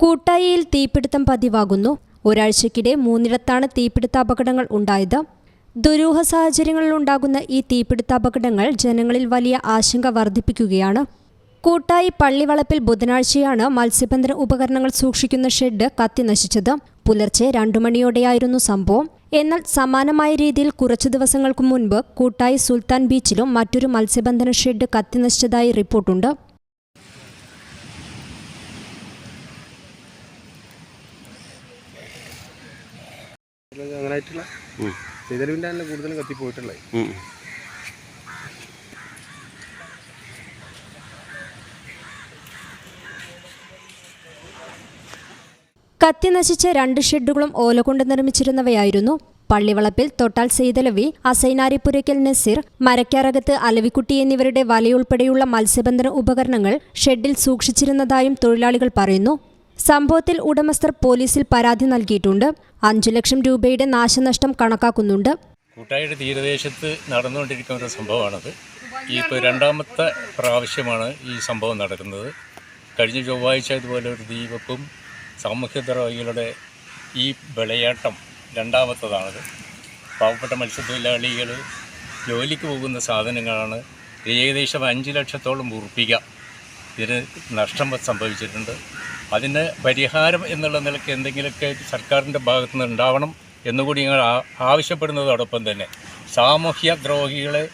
കൂട്ടായിയിൽ തീപിടുത്തം പതിവാകുന്നു. ഒരാഴ്ചക്കിടെ മൂന്നിടത്താണ് തീപിടുത്താപകടങ്ങൾ ഉണ്ടായത്. ദുരൂഹ സാഹചര്യങ്ങളിൽ ഉണ്ടാകുന്ന ഈ തീപിടുത്ത അപകടങ്ങൾ ജനങ്ങളിൽ വലിയ ആശങ്ക വർദ്ധിപ്പിക്കുകയാണ്. കൂട്ടായി പള്ളിവളപ്പിൽ ബുധനാഴ്ചയാണ് മത്സ്യബന്ധന ഉപകരണങ്ങൾ സൂക്ഷിക്കുന്ന ഷെഡ് കത്തി നശിച്ചത്. പുലർച്ചെ രണ്ടു മണിയോടെയായിരുന്നു സംഭവം. എന്നാൽ സമാനമായ രീതിയിൽ കുറച്ചു ദിവസങ്ങൾക്ക് മുൻപ് കൂട്ടായി സുൽത്താൻ ബീച്ചിലും മറ്റൊരു മത്സ്യബന്ധന ഷെഡ് കത്തി നശിച്ചതായി റിപ്പോർട്ടുണ്ട്. അങ്ങനെ ആയിട്ടുള്ള ചെയ്തലിന്റെ തന്നെ കൂടുതലും കത്തിപ്പോയിട്ടുള്ളത് കത്തി നശിച്ച രണ്ട് ഷെഡുകളും ഓലകൊണ്ട് നിർമ്മിച്ചിരുന്നവയായിരുന്നു. പള്ളിവളപ്പിൽ തൊട്ടാൽ സെയ്തലവി അസൈനാരിപ്പുരയ്ക്കൽ നസീർ മരക്കാരകത്ത് അലവിക്കുട്ടി എന്നിവരുടെ വലയുൾപ്പെടെയുള്ള മത്സ്യബന്ധന ഉപകരണങ്ങൾ ഷെഡിൽ സൂക്ഷിച്ചിരുന്നതായും തൊഴിലാളികൾ പറയുന്നു. സംഭവത്തിൽ ഉടമസ്ഥർ പോലീസിൽ പരാതി നൽകിയിട്ടുണ്ട്. അഞ്ചു ലക്ഷം രൂപയുടെ നാശനഷ്ടം കണക്കാക്കുന്നുണ്ട്. കൂട്ടായുടെ തീരദേശത്ത് നടന്നുകൊണ്ടിരിക്കുന്ന ഒരു സംഭവമാണത്. ഇപ്പോൾ രണ്ടാമത്തെ പ്രാവശ്യമാണ് ഈ സംഭവം നടക്കുന്നത്. കഴിഞ്ഞ ചൊവ്വാഴ്ച ഇതുപോലെ ഒരു ദീപക്കും സാമൂഹ്യദ്രോഹികളുടെ ഈ വിളയാട്ടം രണ്ടാമത്തതാണത്. പാവപ്പെട്ട മത്സ്യത്തൊഴിലാളികൾ ജോലിക്ക് പോകുന്ന സാധനങ്ങളാണ് ഏകദേശം അഞ്ച് ലക്ഷത്തോളം ഉറപ്പിക്കുക ഇതിന് നഷ്ടം സംഭവിച്ചിട്ടുണ്ട്. അതിന് പരിഹാരം എന്നുള്ള നിലയ്ക്ക് എന്തെങ്കിലുമൊക്കെ സർക്കാരിന്റെ ഭാഗത്തു നിന്ന് ഉണ്ടാവണം എന്നുകൂടി ഞങ്ങൾ ആവശ്യപ്പെടുന്നതോടൊപ്പം തന്നെ സാമൂഹ്യ ദ്രോഹികളെ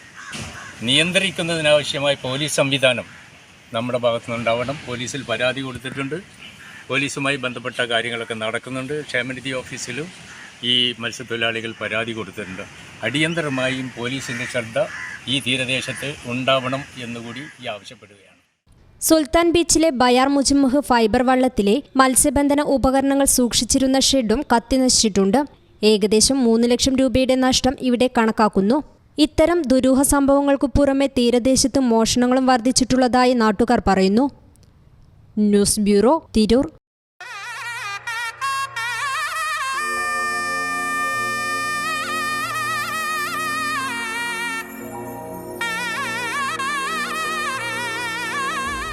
നിയന്ത്രിക്കുന്നതിനാവശ്യമായ പോലീസ് സംവിധാനം നമ്മുടെ ഭാഗത്തു നിന്നുണ്ടാവണം പോലീസിൽ പരാതി കൊടുത്തിട്ടുണ്ട്. പോലീസുമായി ബന്ധപ്പെട്ട കാര്യങ്ങളൊക്കെ നടക്കുന്നുണ്ട്. ക്ഷേമനിധി ഓഫീസിലും ഈ മത്സ്യത്തൊഴിലാളികൾ പരാതി കൊടുത്തിട്ടുണ്ട്. അടിയന്തരമായും പോലീസിന്റെ ശ്രദ്ധ ഈ തീരദേശത്ത് ഉണ്ടാവണം എന്നുകൂടി ഈ ആവശ്യപ്പെടുകയാണ്. സുൽത്താൻ ബീച്ചിലെ ബയാർ മുജമ്മഹ് ഫൈബർ വള്ളത്തിലെ മത്സ്യബന്ധന ഉപകരണങ്ങൾ സൂക്ഷിച്ചിരുന്ന ഷെഡും കത്തി നശിച്ചിട്ടുണ്ട് ഏകദേശം മൂന്ന് ലക്ഷം രൂപയുടെ നഷ്ടം ഇവിടെ കണക്കാക്കുന്നു. ഇത്തരം ദുരൂഹ സംഭവങ്ങൾക്കു പുറമെ തീരദേശത്ത് മോഷണങ്ങളും വർദ്ധിച്ചിട്ടുള്ളതായി നാട്ടുകാർ പറയുന്നു. News bureau Tirur.